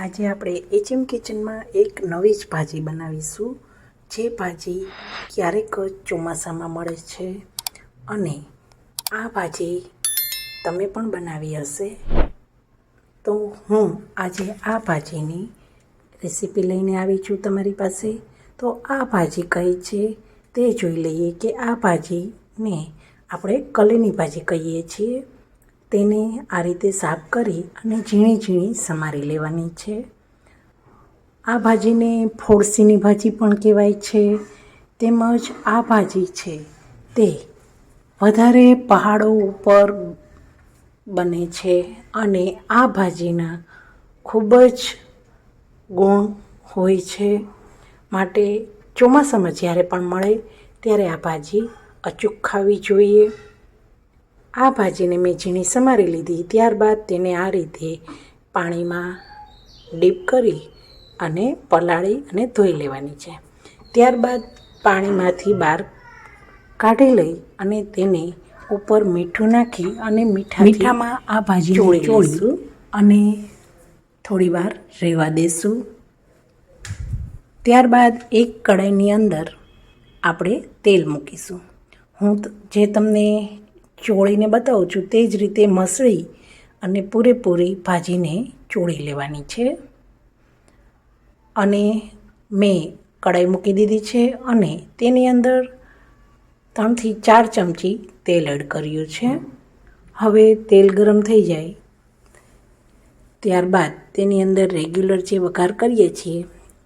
આજે આપણે એચએમ કિચનમાં એક નવી જ ભાજી બનાવીશું. જે ભાજી ક્યારેક જ ચોમાસામાં મળે છે અને આ ભાજી તમે પણ બનાવી હશે. તો હું આજે આ ભાજીની રેસીપી લઈને આવી છું તમારી પાસે. તો આ ભાજી કઈ છે તે જોઈ લઈએ કે આ ભાજીને આપણે કલીની ભાજી કહીએ છીએ. તેને આ રીતે સાફ કરી અને ઝીણી ઝીણી સમારી લેવાની છે. આ ભાજીને ફોડસીની ભાજી પણ કહેવાય છે. તેમજ આ ભાજી છે તે વધારે પહાડો ઉપર બને છે અને આ ભાજીના ખૂબ જ ગુણ હોય છે. માટે ચોમાસામાં જ્યારે પણ મળે ત્યારે આ ભાજી અચૂક ખાવી જોઈએ. આ ભાજીને મેં ઝીણી સમારી લીધી. ત્યારબાદ તેને આ રીતે પાણીમાં ડીપ કરી અને પલાળી અને ધોઈ લેવાની છે. ત્યારબાદ પાણીમાંથી બહાર કાઢી લઈ અને તેને ઉપર મીઠું નાખી અને મીઠા મીઠામાં આ ભાજી ચોળી ચોળીશું અને થોડી વાર રહેવા દેશું. ત્યારબાદ એક કડાઈની અંદર આપણે તેલ મૂકીશું. હું જે તમને ચોળીને બતાવું છું. તે જ રીતે મસળી અને પૂરેપૂરી ભાજીને ચોળી લેવાની છે. અને મેં કડાઈ મૂકી દીધી છે અને તેની અંદર ત્રણથી ચાર ચમચી તેલ એડ કર્યું છે. હવે તેલ ગરમ થઈ જાય. ત્યારબાદ તેની અંદર રેગ્યુલર જે વઘાર કરીએ છીએ,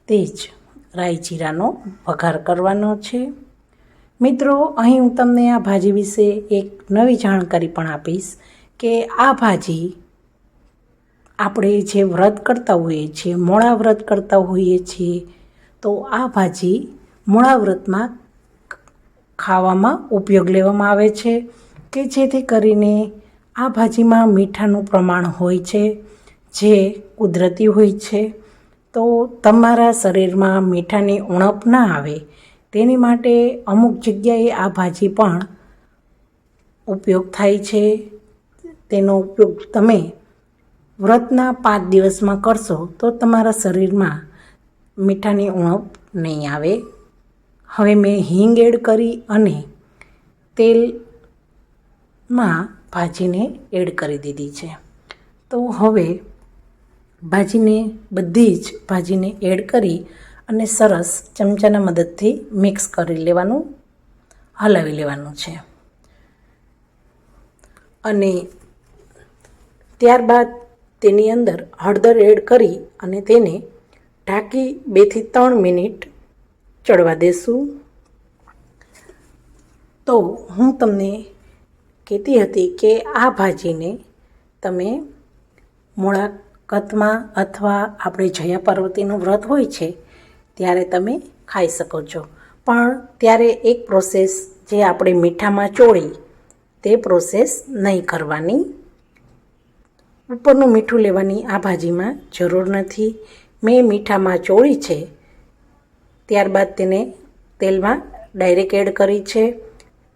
તે જ રાઈ જીરાનો વઘાર કરવાનો છે. મિત્રો, અહીં હું તમને આ ભાજી વિશે એક નવી જાણકારી પણ આપીશ કે આ ભાજી આપણે જે વ્રત કરતા હોઈએ છીએ, મોળા વ્રત કરતા હોઈએ છીએ, તો આ ભાજી મોળા વ્રતમાં ખાવામાં ઉપયોગ લેવામાં આવે છે કે જેથી કરીને આ ભાજીમાં મીઠાનું પ્રમાણ હોય છે, જે કુદરતી હોય છે. તો તમારા શરીરમાં મીઠાની ઉણપ ના આવે તેની માટે અમુક જગ્યાએ આ ભાજી પણ ઉપયોગ થાય છે. તેનો ઉપયોગ તમે વ્રતના પાંચ દિવસમાં કરશો તો તમારા શરીરમાં મીઠાની ઉણપ નહીં આવે. હવે મેં હિંગ એડ કરી અને તેલમાં ભાજીને એડ કરી દીધી છે. તો હવે ભાજીને બધી જ ભાજીને એડ કરી અને સરસ ચમચાના મદદથી મિક્સ કરી લેવાનું, હલાવી લેવાનું છે. અને ત્યારબાદ તેની અંદર હળદર એડ કરી અને તેને ઢાંકી બેથી ત્રણ મિનિટ ચડવા દેશું. તો હું તમને કહેતી હતી કે આ ભાજીને તમે મુલાકાતમાં અથવા આપણે જયા પાર્વતીનું વ્રત હોય છે ત્યારે તમે ખાઈ શકો છો. પણ ત્યારે એક પ્રોસેસ જે આપણે મીઠામાં ચોળી, તે પ્રોસેસ નહીં કરવાની. ઉપરનું મીઠું લેવાની આ ભાજીમાં જરૂર નથી. મેં મીઠામાં ચોળી છે. ત્યારબાદ તેને તેલમાં ડાયરેક્ટ એડ કરી છે.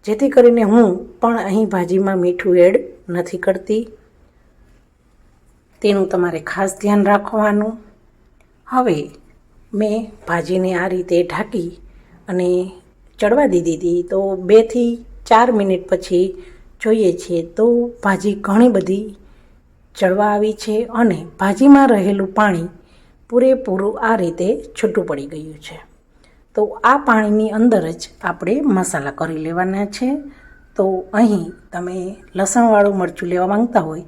જેથી કરીને હું પણ અહીં ભાજીમાં મીઠું એડ નથી કરતી. તેનું તમારે ખાસ ધ્યાન રાખવાનું. હવે મેં ભાજીને આ રીતે ઢાંકી અને ચડવા દીધી. હતી તો બેથી ચાર મિનિટ પછી જોઈએ છીએ તો ભાજી ઘણી બધી ચડવા આવી છે અને ભાજીમાં રહેલું પાણી પૂરેપૂરું આ રીતે છૂટું પડી ગયું છે. તો આ પાણીની અંદર જ આપણે મસાલા કરી લેવાના છે. તો અહીં તમે લસણવાળું મરચું લેવા માંગતા હોય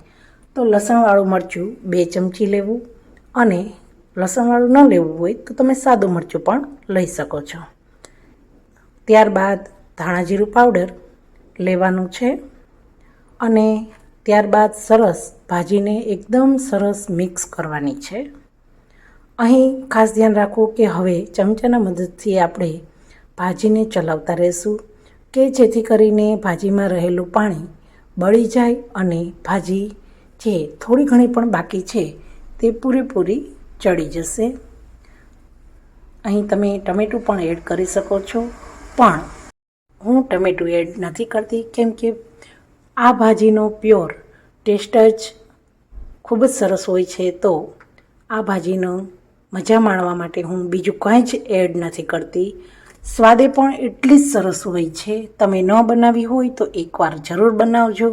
તો લસણવાળું મરચું બે ચમચી લેવું અને લસણવાળું ન લેવું હોય તો તમે સાદું મરચું પણ લઈ શકો છો. ત્યારબાદ ધાણા જીરું પાવડર લેવાનું છે અને ત્યારબાદ સરસ ભાજીને એકદમ સરસ મિક્સ કરવાની છે. અહીં ખાસ ધ્યાન રાખવું કે હવે ચમચાના મદદથી આપણે ભાજીને ચલાવતા રહેશું કે જેથી કરીને ભાજીમાં રહેલું પાણી બળી જાય અને ભાજી જે થોડી ઘણી પણ બાકી છે તે પૂરેપૂરી ચડી જશે. અહીં તમે ટમેટું પણ એડ કરી શકો છો. પણ હું ટમેટું એડ નથી કરતી, કેમ કે આ ભાજીનો પ્યોર ટેસ્ટ જ ખૂબ જ સરસ હોય છે. તો આ ભાજીનો મજા માણવા માટે હું બીજું કંઈ જ એડ નથી કરતી. સ્વાદે પણ એટલી જ સરસ હોય છે. તમે ન બનાવી હોય તો એકવાર જરૂર બનાવજો,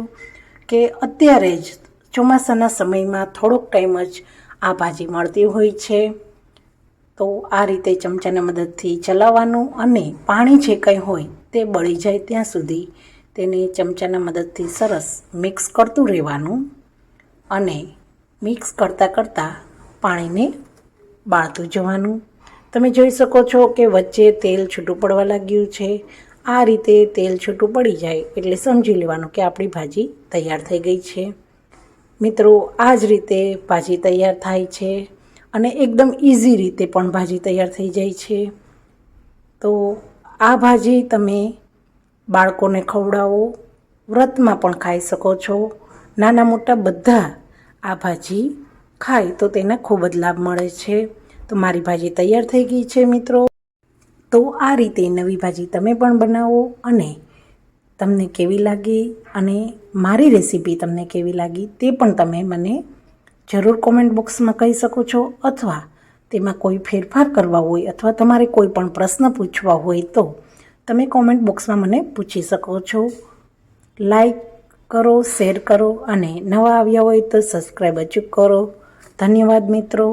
કે અત્યારે જ ચોમાસાના સમયમાં થોડોક ટાઈમ જ આ ભાજી મળતી હોય છે. તો આ રીતે ચમચાના મદદથી ચલાવવાનું અને પાણી જે કંઈ હોય તે બળી જાય ત્યાં સુધી તેને ચમચાના મદદથી સરસ મિક્સ કરતું રહેવાનું અને મિક્સ કરતાં કરતાં પાણીને બાળતું જવાનું. તમે જોઈ શકો છો કે વચ્ચે તેલ છૂટું પડવા લાગ્યું છે. આ રીતે તેલ છૂટું પડી જાય એટલે સમજી લેવાનું કે આપણી ભાજી તૈયાર થઈ ગઈ છે. મિત્રો આ જ રીતે ભાજી તૈયાર થાય છે અને એકદમ ઇઝી રીતે પણ ભાજી તૈયાર થઈ જાય છે. તો આ ભાજી તમે બાળકોને ખવડાવો, વ્રતમાં પણ ખાઈ શકો છો. નાના મોટા બધા આ ભાજી ખાય તો તેને ખૂબ જ લાભ મળે છે. તો મારી ભાજી તૈયાર થઈ ગઈ છે મિત્રો. તો આ રીતે નવી ભાજી તમે પણ બનાવો અને તમને કેવી લાગી અને મારી રેસીપી તમને કેવી લાગી તે પણ તમે મને જરૂર કોમેન્ટ બોક્સમાં કહી શકો છો અથવા તેમાં કોઈ ફેરફાર કરવા હોય અથવા તમારે કોઈ પણ પ્રશ્ન પૂછવા હોય તો તમે કોમેન્ટ બોક્સમાં મને પૂછી શકો છો. લાઈક કરો શેર કરો અને નવા આવ્યા હોય તો સબસ્ક્રાઈબ અચૂક કરો. ધન્યવાદ મિત્રો.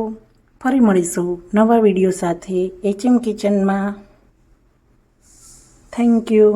ફરી મળીશું નવા વીડિયો સાથે. એચએમ કિચનમાં થેન્ક યુ